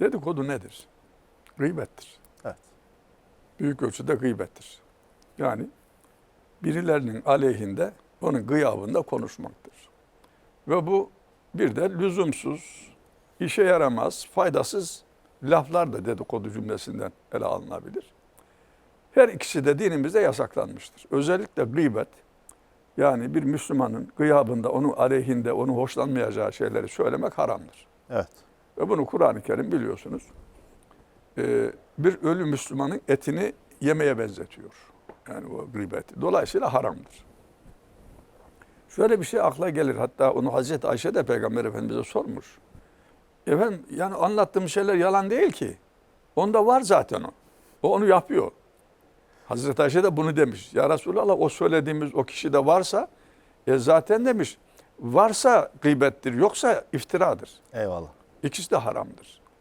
Dedikodu nedir? Gıybettir. Evet. Büyük ölçüde gıybettir. Yani birilerinin aleyhinde onun gıyabında konuşmaktır. Ve bu bir de lüzumsuz, işe yaramaz, faydasız laflar da dedikodu cümlesinden ele alınabilir. Her ikisi de dinimizde yasaklanmıştır. Özellikle gıybet, yani bir Müslümanın gıyabında, onun aleyhinde, onun hoşlanmayacağı şeyleri söylemek haramdır. Evet. Ve bunu Kur'an-ı Kerim biliyorsunuz. e, bir ölü Müslümanın etini yemeye benzetiyor. Yani o gıybeti. Dolayısıyla haramdır. Şöyle bir şey akla gelir. Hatta onu Hazreti Ayşe de Peygamber Efendimiz'e sormuş. Efendim yani anlattığım şeyler yalan değil ki. Onda var zaten o. O onu yapıyor. Hazreti Ayşe de bunu demiş. Ya Resulallah o söylediğimiz o kişi de varsa e zaten demiş varsa gıybettir yoksa iftiradır. Eyvallah. İkisi de haramdır.